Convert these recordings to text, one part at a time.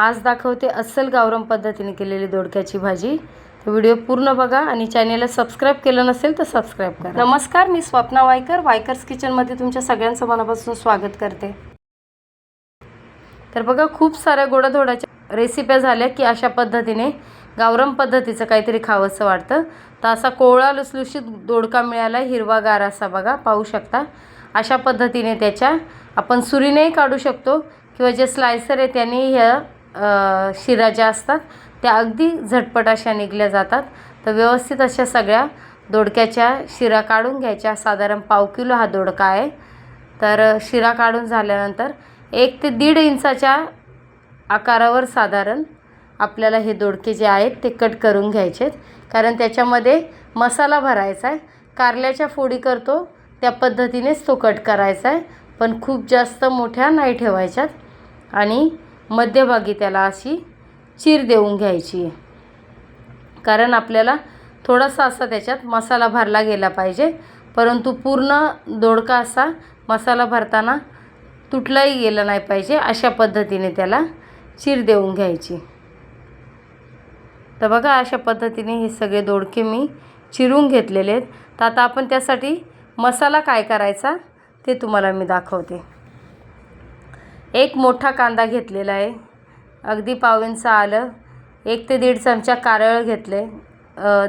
आज दाखवते अस्सल गावरान पद्धतीने केलेली दोडक्याची भाजी. व्हिडिओ पूर्ण बघा आणि चॅनेलला सबस्क्राईब केलं नसेल तर सबस्क्राईब करा. नमस्कार मी स्वप्ना वायकर. वायकर्स किचनमध्ये तुमच्या सगळ्यांचं मनापासून स्वागत करते. तर बघा खूप साऱ्या गोडाधोडाच्या रेसिप्या झाल्या की अशा पद्धतीने गावरम पद्धतीचं काहीतरी खावंसं वाटतं. तर असा कोवळा लुसलुशीत दोडका मिळाला हिरवागार असा बघा पाहू शकता. अशा पद्धतीने त्याच्या आपण सुरीनेही काढू शकतो किंवा जे स्लायसर आहे त्याने ह्या शिरा ज्या असतात त्या अगदी झटपट अशा निघल्या जातात. तर व्यवस्थित अशा सगळ्या दोडक्याच्या शिरा काढून घ्यायच्या. साधारण पाव किलो हा दोडका आहे. तर शिरा काढून झाल्यानंतर एक ते दीड इंचाच्या आकारावर साधारण आपल्याला हे दोडके जे आहेत ते कट करून घ्यायचे कारण त्याच्यामध्ये मसाला भरायचा आहे. कारल्याच्या फोडी करतो त्या पद्धतीनेच तो कट करायचा आहे. पण खूप जास्त मोठ्या नाही ठेवायच्यात. आणि मध्यभागी त्याला अशी चीर देऊन घ्यायची. आहे कारण आपल्याला थोडासा असा त्याच्यात मसाला भरला गेला पाहिजे. परंतु पूर्ण दोडका असा मसाला भरताना तुटलाही गेला नाही पाहिजे अशा पद्धतीने त्याला चीर देऊन घ्यायची. तर बघा अशा पद्धतीने हे सगळे दोडके मी चिरून घेतलेले आहेत. तर आता आपण त्यासाठी मसाला काय करायचा ते तुम्हाला मी दाखवते. एक मोठा कांदा घेतलेला आहे. अगदी पावींचं आलं. एक ते दीड चमचा कारळ घेतले.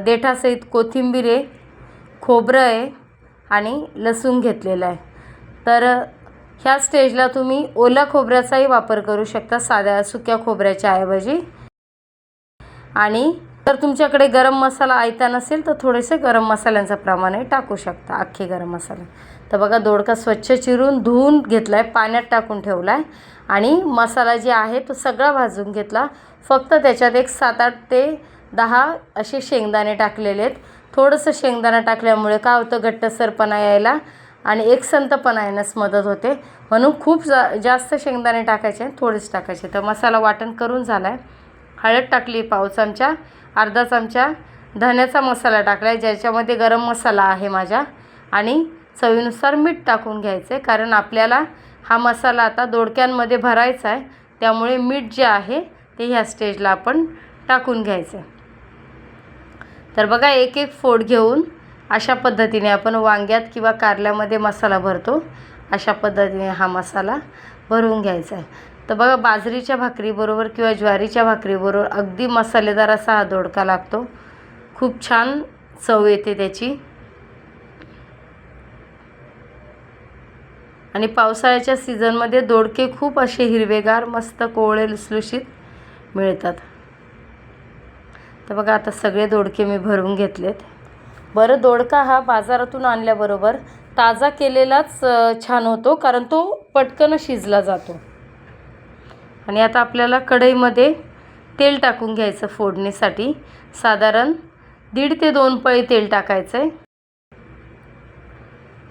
देठासहित कोथिंबीर आहे खोबरं आहे आणि लसूण घेतलेलं आहे. तर ह्या स्टेजला तुम्ही ओल्या खोबऱ्याचाही वापर करू शकता साध्या सुक्या खोबऱ्याच्या ऐवजी. आणि जर तुमच्याकडे गरम मसाला आयता नसेल तर थोडेसे गरम मसाल्यांचं प्रमाणही टाकू शकता अख्खे गरम मसाले. तर बघा दोडका स्वच्छ चिरून धुवून घेतला आहे पाण्यात टाकून ठेवला आहे आणि मसाला जे आहे तो सगळा भाजून घेतला. फक्त त्याच्यात एक सात आठ ते दहा असे शेंगदाणे टाकलेले आहेत. थोडंसं शेंगदाणा टाकल्यामुळे काय होतं घट्टसरपणा यायला आणि एकसंतपणा येण्यास मदत होते. म्हणून खूप जा जास्त शेंगदाणे टाकायचे थोडेच टाकायचे. तर मसाला वाटण करून झाला आहे हळद टाकली पाव चमचा अर्धा चमचा धण्याचा मसाला टाकला आहे ज्याच्यामध्ये गरम मसाला आहे माझ्या. आणि चवीनुसार मीठ टाकून घ्यायचं आहे कारण आपल्याला हा मसाला आता दोडक्यांमध्ये भरायचा आहे. त्यामुळे मीठ जे आहे ते ह्या स्टेजला आपण टाकून घ्यायचं आहे तर बघा एक एक फोड घेऊन अशा पद्धतीने आपण वांग्यात किंवा कारल्यामध्ये मसाला भरतो. अशा पद्धतीने हा मसाला भरून घ्यायचा आहे. तर बघा बाजरीच्या भाकरीबरोबर किंवा ज्वारीच्या भाकरीबरोबर अगदी मसालेदार असा हा दोडका लागतो. खूप छान चव येते त्याची. आणि पावसाळ्याच्या सीझनमध्ये दोडके खूप असे हिरवेगार मस्त कोवळे लुसलुशीत मिळतात. तर बघा आता सगळे दोडके मी भरून घेतलेत. बरं दोडका हा बाजारातून आणल्याबरोबर ताजा केलेलाच छान होतो कारण तो पटकन शिजला जातो. आणि आता आपल्याला कढईमध्ये तेल टाकून घ्यायचं फोडणीसाठी. साधारण दीड ते दोन पळी तेल टाकायचं आहे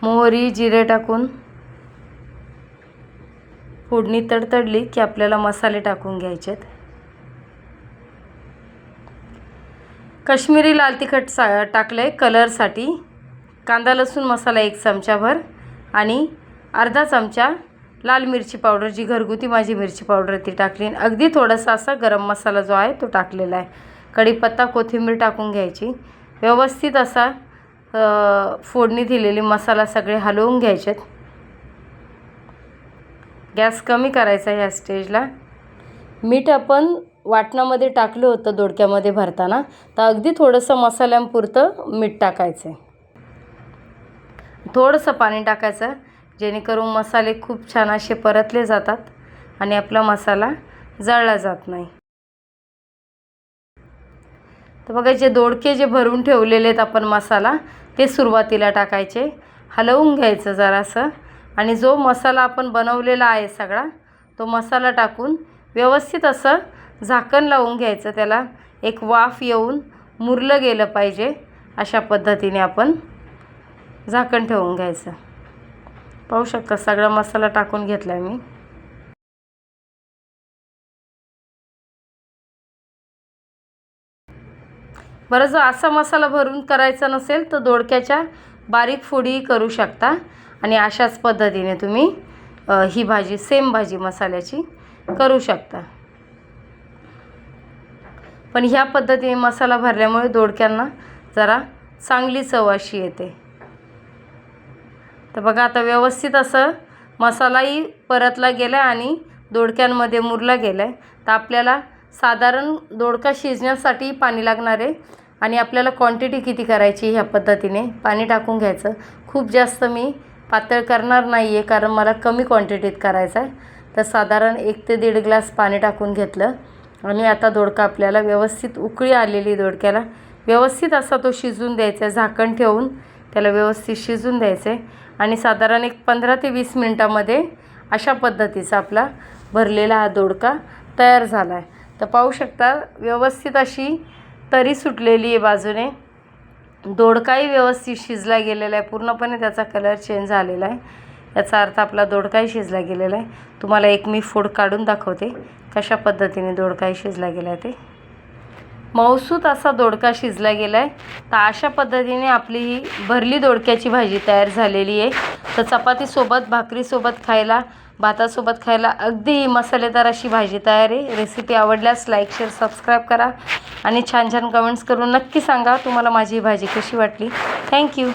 मोहरी जिरे टाकून फोडणी तडतडली की आपल्याला मसाले टाकून घ्यायचे आहेत लाल तिखट सा टाकलं आहे कलरसाठी. कांदा लसूण मसाला एक चमचाभर आणि अर्धा चमचा लाल मिरची पावडर जी घरगुती माझी मिरची पावडर ती टाकली. आणि अगदी थोडासा असा गरम मसाला जो आहे तो टाकलेला आहे. कढीपत्ता कोथिंबीर टाकून घ्यायची. व्यवस्थित असा फोडणी दिलेली मसाला सगळे हलवून घ्यायचेत. गॅस कमी करायचा ह्या स्टेजला. मीठ आपण वाटणामध्ये टाकलं होतं दोडक्यामध्ये भरताना. तर अगदी थोडंसं मसाल्यांपुरतं मीठ टाकायचं आहे. थोडंसं पाणी टाकायचं जेणेकरून मसाले खूप छान असे परतले जातात आणि आपला मसाला जळला जात नाही. तर बघा जे दोडके जे भरून ठेवलेले आहेत आपण मसाला ते सुरुवातीला टाकायचे. हलवून घ्यायचं जरासं. आणि जो मसाला आपण बनवलेला आहे सगळा तो मसाला टाकून व्यवस्थित असं झाकण लावून घ्यायचं. त्याला एक वाफ येऊन मुरलं गेलं पाहिजे. अशा पद्धतीने आपण झाकण ठेवून घ्यायचं. पाहू शकता सगळा मसाला टाकून घेतला आहे मी. बरं जर असा मसाला भरून करायचा नसेल तर दोडक्याच्या बारीक फोडी करू शकता. आणि अशाच पद्धतीने तुम्ही ही भाजी सेम भाजी मसाल्याची करू शकता. पण ह्या पद्धतीने मसाला भरल्यामुळे दोडक्यांना जरा चांगली चव अशी येते. तर बघा आता व्यवस्थित असं मसालाही परतला गेला आणि दोडक्यांमध्ये मुरला गेला आहे तर आपल्याला साधारण दोडका शिजण्यासाठी पाणी लागणार आहे आणि आपल्याला क्वांटिटी किती करायची ह्या पद्धतीने पाणी टाकून घ्यायचं. खूप जास्त मी पातळ करणार नाही आहे कारण मला कमी क्वांटिटीत करायचं आहे. तर साधारण एक ते दीड ग्लास पाणी टाकून घेतलं. आणि आता दोडका आपल्याला व्यवस्थित उकळी आलेली दोडक्याला. व्यवस्थित असा तो शिजून द्यायचा आहे झाकण ठेवून त्याला व्यवस्थित शिजून द्यायचं आहे. आणि साधारण एक पंधरा ते वीस मिनटामध्ये अशा पद्धतीचा आपला भरलेला हा दोडका तयार झाला आहे. तर पाहू शकता व्यवस्थित अशी तरी सुटलेली आहे बाजूने. दोडकाही व्यवस्थित शिजला गेलेला आहे. पूर्णपणे त्याचा कलर चेंज झालेला आहे. याचा अर्थ आपला दोडकाही शिजला गेलेला आहे. तुम्हाला एक मी फोड काढून दाखवते. कशा पद्धतीने दोडकाही शिजला गेला आहे ते. मौसूत असा दोडका शिजला गेला आहे तर अशा पद्धतीने आपली ही भरली दोडक्याची भाजी तयार झालेली आहे. तर चपातीसोबत भाकरीसोबत खायला भातासोबत खायला अगदी मसालेदार अशी भाजी तयार आहे. रेसिपी आवडल्यास लाईक शेअर सबस्क्राईब करा. आणि छान छान कमेंट्स करून नक्की सांगा तुम्हाला माझी भाजी कशी वाटली. थँक्यू